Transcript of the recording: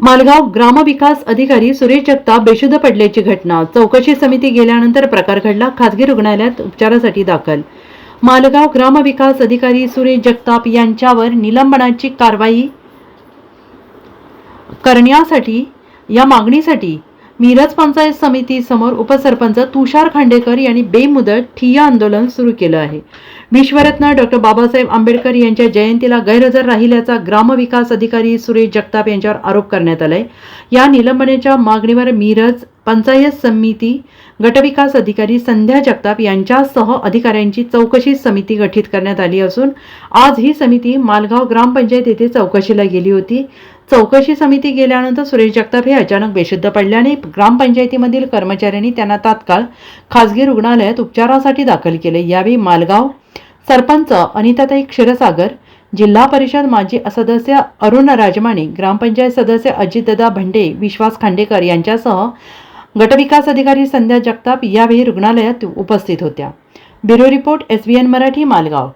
मालगाव ग्रामविकास अधिकारी सुरेश जगताप बेशुद्ध पडल्याची घटना. चौकशी समिती गेल्यानंतर प्रकार घडला. खासगी रुग्णालयात उपचारासाठी दाखल. मालगाव ग्रामविकास अधिकारी सुरेश जगताप यांच्यावर निलंबनाची कारवाई करण्यासाठी या मागणीसाठी मिरज पंचायत समिती समोर उपसरपंच तुषार खांडेकर यांनी बेमुदत ठिय्या आंदोलन सुरू केलं आहे. विश्वरत्न डॉक्टर बाबासाहेब आंबेडकर यांच्या जयंतीला गैरहजर राहिल्याचा ग्रामविकास अधिकारी सुरेश जगताप यांच्यावर आरोप करण्यात आलाय. या निलंबनाच्या मागणीवर मिरज पंचायत समिती गटविकास अधिकारी संध्या जगताप यांच्यासह अधिकाऱ्यांची चौकशी समिती गठीत करण्यात आली असून आज ही समिती मालगाव ग्रामपंचायत येथे चौकशीला गेली होती. चौकशी समिती गेल्यानंतर सुरेश जगताप हे अचानक बेशुद्ध पडल्याने ग्रामपंचायतीमधील कर्मचाऱ्यांनी त्यांना तात्काळ खासगी रुग्णालयात उपचारासाठी दाखल केले. यावेळी मालगाव सरपंच अनिताताई क्षीरसागर जिल्हा परिषद माजी सदस्य अरुण राजमाणे ग्रामपंचायत सदस्य अजितदादा भंडे विश्वास खांडेकर यांच्यासह गटविकास अधिकारी संध्या जगताप यावेळी रुग्णालयात उपस्थित होत्या. Bureau report S Marathi Malgaon.